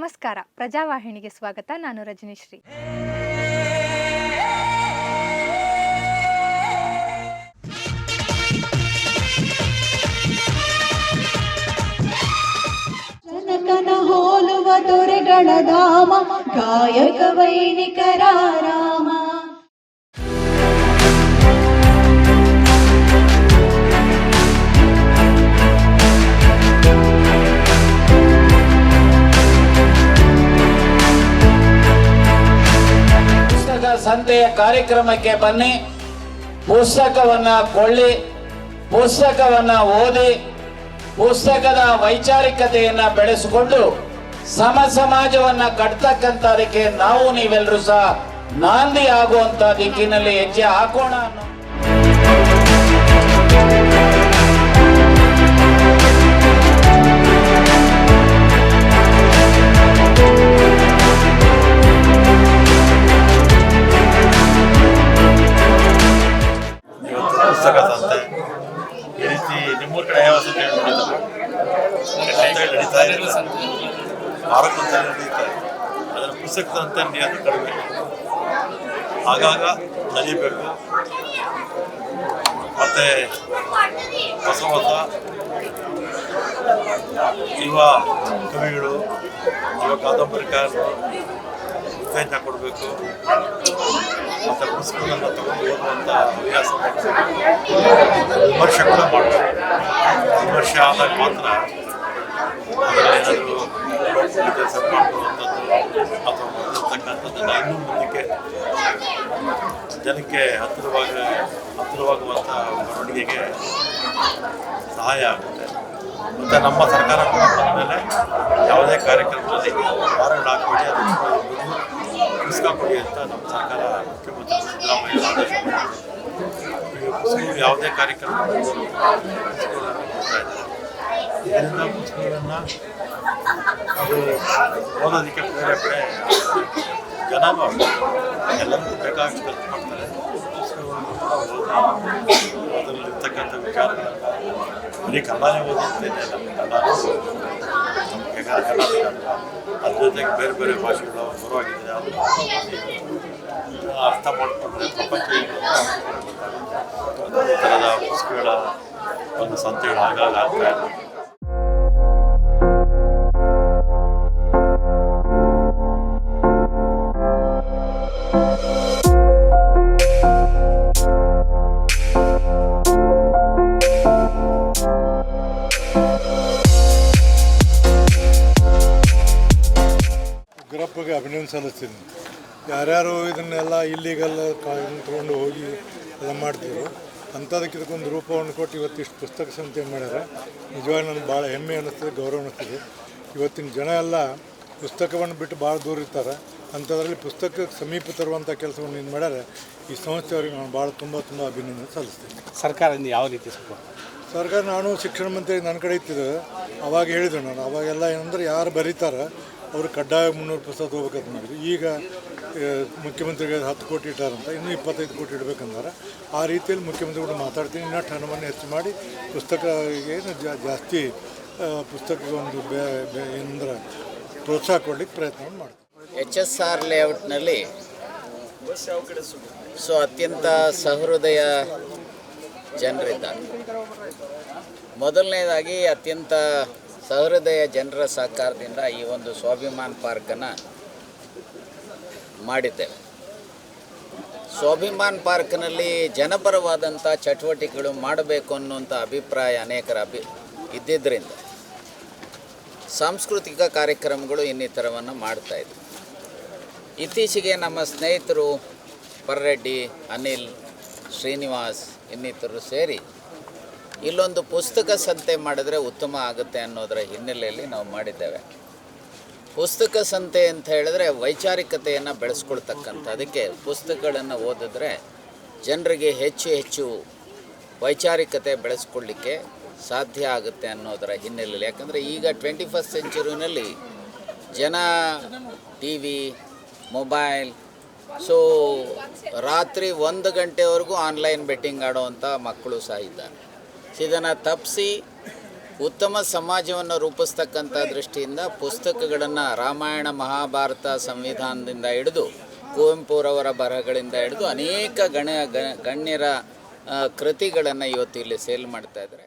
ನಮಸ್ಕಾರ. ಪ್ರಜಾವಾಹಿನಿಗೆ ಸ್ವಾಗತ. ನಾನು ರಜನೀಶ್ರೀ. ಜನಕನ ಹೋಲುವ ದೊರೆಗಳ ಧಾಮ ಗಾಯಕ ವೈಣಿಕರ ರಾಮ. ಸಂತೆಯ ಕಾರ್ಯಕ್ರಮಕ್ಕೆ ಬನ್ನಿ. ಪುಸ್ತಕವನ್ನ ಕೊಳ್ಳಿ. ಪುಸ್ತಕವನ್ನ ಓದಿ. ಪುಸ್ತಕದ ವೈಚಾರಿಕತೆಯನ್ನ ಬೆಳೆಸಿಕೊಂಡು ಸಮ ಸಮಾಜವನ್ನ ಕಟ್ತಕ್ಕಂಥದಕ್ಕೆ ನಾವು ನೀವೆಲ್ಲರೂ ಸಹ ನಾಂದಿ ಆಗುವಂತ ದಿಕ್ಕಿನಲ್ಲಿ ಹೆಜ್ಜೆ ಹಾಕೋಣ ಅದರ ಪುಸ್ತಕದ ಅಂತ ನಡೆಯೋದು ಕಡಿಮೆ ಆಗಾಗ ನಲಿಬೇಕು ಮತ್ತೆ ಹೊಸ ಹೊಸ ಯುವ ಕವಿಗಳು, ಯುವ ಕಾದಂಬರಿಕಾರರು ಉತ್ತೇಜನ ಕೊಡಬೇಕು. ಮತ್ತು ಪುಸ್ತಕಗಳನ್ನು ತಗೊಂಡು ಓದುವಂಥ ಹವ್ಯಾಸ ಮಾಡಬೇಕು. ವಿಮರ್ಶೆ ಕೂಡ ಮಾಡಬೇಕು ವಿಮರ್ಶೆ ಆದಾಗ ಮಾತ್ರ ಅದರಲ್ಲೇನಾದರೂ ಲೋಪಗಳಿಗೆ ಸರಿ ಮಾಡ್ಕೊಳ್ಳುವಂಥದ್ದು ಅಥವಾ ಮೊದಲಿರ್ತಕ್ಕಂಥದ್ದನ್ನು ಇನ್ನೂ ಮುಂದಕ್ಕೆ ಜನಕ್ಕೆ ಹತ್ತಿರವಾಗ ಹತ್ತಿರವಾಗುವಂಥ ಬರವಣಿಗೆಗೆ ಸಹಾಯ ಆಗುತ್ತೆ. ಮತ್ತು ನಮ್ಮ ಸರ್ಕಾರ ಕೂಡ ಬಂದಮೇಲೆ ಯಾವುದೇ ಕಾರ್ಯಕ್ರಮದಲ್ಲಿ ವಾರಗಳು ಹಾಕಬೇಡಿ ಅದನ್ನು ಪುಸ್ತಕ ಕೊಡಿ ಅಂತ ನಮ್ಮ ಸರ್ಕಾರ ಮುಖ್ಯಮಂತ್ರಿ ಸಿದ್ದರಾಮಯ್ಯ ಆದೇಶ ಯಾವುದೇ ಕಾರ್ಯಕ್ರಮ ಇದರಿಂದ ಪುಸ್ತಕಗಳನ್ನು ಅದು ಓದೋದಕ್ಕೆ ಪ್ರೇರೇಪಣೆ ಜನನೂ ಅಷ್ಟೇ ಎಲ್ಲರಿಗೂ ಬೇಕಾದಷ್ಟು ಖರ್ಚು ಮಾಡ್ತಾರೆ ಅದರಲ್ಲಿರ್ತಕ್ಕಂಥ ವಿಚಾರಗಳನ್ನು ಬರೀ ಕನ್ನಡನೇ ಓದುತ್ತೇನೆ ನಮ್ಮ ಕನ್ನಡ ನಮಗೆ ಕರ್ನಾಟಕ ಅದ್ರ ಜೊತೆಗೆ ಬೇರೆ ಬೇರೆ ಭಾಷೆಗಳು ಬರುವಾಗಿದ್ರೆ ಅದನ್ನು ಅರ್ಥ ಮಾಡಿಕೊಂಡ್ರೆ ಪ್ರಪಂಚ ಥರದ ಪುಸ್ತಕಗಳ ಒಂದು ಸಂತೆಗಳು ಆಗಾಗ ಆಗ್ತಾ ಉಗ್ರಪ್ಪಗೆ ಅಭಿನಂದನೆ ಸಲ್ಲಿಸ್ತೀನಿ. ಯಾರ್ಯಾರು ಇದನ್ನೆಲ್ಲ ಇಲ್ಲಿಗೆಲ್ಲ ತಗೊಂಡು ಹೋಗಿ ಎಲ್ಲ ಮಾಡ್ತೀವಿ ಅಂಥದಕ್ಕೆ ಇದಕ್ಕೊಂದು ರೂಪವನ್ನು ಕೊಟ್ಟು ಇವತ್ತಿಷ್ಟು ಪುಸ್ತಕ ಸಂತೆ ಮಾಡ್ಯಾರ ನಿಜವಾಗಿ ನನಗೆ ಭಾಳ ಹೆಮ್ಮೆ ಅನ್ನಿಸ್ತದೆ ಗೌರವ ಅನ್ನಿಸ್ತದೆ. ಇವತ್ತಿನ ಜನ ಎಲ್ಲ ಪುಸ್ತಕವನ್ನು ಬಿಟ್ಟು ಭಾಳ ದೂರ ಇರ್ತಾರೆ. ಅಂಥದ್ರಲ್ಲಿ ಪುಸ್ತಕಕ್ಕೆ ಸಮೀಪ ತರುವಂಥ ಕೆಲಸವನ್ನು ಏನು ಮಾಡ್ಯಾರೆ ಈ ಸಂಸ್ಥೆಯವರಿಗೆ ನಾನು ಭಾಳ ತುಂಬ ತುಂಬ ಅಭಿನಂದನೆ ಸಲ್ಲಿಸ್ತೀನಿ. ಸರ್ಕಾರದಿಂದ ಯಾವ ರೀತಿ ಸಪೋರ್ಟ್ ಸರ್ಕಾರ ನಾನು ಶಿಕ್ಷಣ ಮಂತ್ರಿ ನನ್ನ ಕಡೆ ಇತ್ತಿದ್ದೆ. ಅವಾಗ ಹೇಳಿದೆ ನಾನು. ಅವಾಗೆಲ್ಲ ಏನಂದ್ರೆ ಯಾರು ಬರೀತಾರೆ ಅವರು ಕಡ್ಡಾಯ ಮುನ್ನೂರು ಪುಸ್ತಕ ಹೋಗ್ಬೇಕಂತ ಮಾಡಿದ್ರು. ಈಗ ಮುಖ್ಯಮಂತ್ರಿಗೆ ಹತ್ತು ಕೋಟಿ ಇಟ್ಟಾರಂತ, ಇನ್ನೂ ಇಪ್ಪತ್ತೈದು ಕೋಟಿ ಇಡಬೇಕಂದಾರೆ. ಆ ರೀತಿಯಲ್ಲಿ ಮುಖ್ಯಮಂತ್ರಿ ಕೂಡ ಮಾತಾಡ್ತೀನಿ. ಇನ್ನಷ್ಟು ಹಣವನ್ನು ಹೆಚ್ಚು ಮಾಡಿ ಪುಸ್ತಕ ಏನು ಜಾಸ್ತಿ ಪುಸ್ತಕದ ಒಂದು ಏನಂದ್ರೆ ಪ್ರೋತ್ಸಾಹ ಕೊಡ್ಲಿಕ್ಕೆ ಪ್ರಯತ್ನ ಮಾಡ್ತೀನಿ. ಎಚ್ ಎಸ್ ಆರ್ ಲೇಔಟ್ನಲ್ಲಿ ಸೊ ಅತ್ಯಂತ ಸಹೃದಯ ಜನರಿದ್ದಾರೆ. ಮೊದಲನೇದಾಗಿ ಅತ್ಯಂತ ಸಹೃದಯ ಜನರ ಸಹಕಾರದಿಂದ ಈ ಒಂದು ಸ್ವಾಭಿಮಾನ್ ಪಾರ್ಕನ್ನು ಮಾಡಿದ್ದೇವೆ. ಸ್ವಾಭಿಮಾನ್ ಪಾರ್ಕ್ನಲ್ಲಿ ಜನಪರವಾದಂಥ ಚಟುವಟಿಕೆಗಳು ಮಾಡಬೇಕು ಅನ್ನುವಂಥ ಅಭಿಪ್ರಾಯ ಅನೇಕರ ಅಭಿ ಇದ್ದಿದ್ದರಿಂದ ಸಾಂಸ್ಕೃತಿಕ ಕಾರ್ಯಕ್ರಮಗಳು ಇನ್ನಿತರವನ್ನು ಮಾಡ್ತಾ ಇದ್ವಿ. ಇತ್ತೀಚೆಗೆ ನಮ್ಮ ಸ್ನೇಹಿತರು ಪರ್ರೆಡ್ಡಿ, ಅನಿಲ್, ಶ್ರೀನಿವಾಸ್ ಇನ್ನಿತರರು ಸೇರಿ ಇಲ್ಲೊಂದು ಪುಸ್ತಕ ಸಂತೆ ಮಾಡಿದ್ರೆ ಉತ್ತಮ ಆಗುತ್ತೆ ಅನ್ನೋದರ ಹಿನ್ನೆಲೆಯಲ್ಲಿ ನಾವು ಮಾಡಿದ್ದೇವೆ. ಪುಸ್ತಕ ಸಂತೆ ಅಂತ ಹೇಳಿದ್ರೆ ವೈಚಾರಿಕತೆಯನ್ನು ಬೆಳೆಸ್ಕೊಳ್ತಕ್ಕಂಥ, ಅದಕ್ಕೆ ಪುಸ್ತಕಗಳನ್ನು ಓದಿದ್ರೆ ಜನರಿಗೆ ಹೆಚ್ಚು ಹೆಚ್ಚು ವೈಚಾರಿಕತೆ ಬೆಳೆಸ್ಕೊಳ್ಳಿಕ್ಕೆ ಸಾಧ್ಯ ಆಗುತ್ತೆ ಅನ್ನೋದರ ಹಿನ್ನೆಲೆಯಲ್ಲಿ. ಯಾಕಂದರೆ ಈಗ ಟ್ವೆಂಟಿ ಫಸ್ಟ್ ಸೆಂಚುರಿನಲ್ಲಿ ಜನ ಟಿ ವಿ, ಮೊಬೈಲ್, ಸೊ ರಾತ್ರಿ ಒಂದು ಗಂಟೆವರೆಗೂ ಆನ್ಲೈನ್ ಬೆಟ್ಟಿಂಗ್ ಆಡೋವಂಥ ಮಕ್ಕಳು ಸಹ ಇದ್ದಾರೆ. ಇದನ್ನು ತಪ್ಪಿಸಿ ಉತ್ತಮ ಸಮಾಜವನ್ನು ರೂಪಿಸ್ತಕ್ಕಂಥ ದೃಷ್ಟಿಯಿಂದ ಪುಸ್ತಕಗಳನ್ನು ರಾಮಾಯಣ, ಮಹಾಭಾರತ ಸಂವಿಧಾನದಿಂದ ಹಿಡಿದು ಕುವೆಂಪುರವರ ಬರಹಗಳಿಂದ ಹಿಡಿದು ಅನೇಕ ಗಣ ಗಣ್ಯರ ಕೃತಿಗಳನ್ನು ಇವತ್ತು ಇಲ್ಲಿ ಸೇಲ್ ಮಾಡ್ತಾ ಇದ್ದಾರೆ.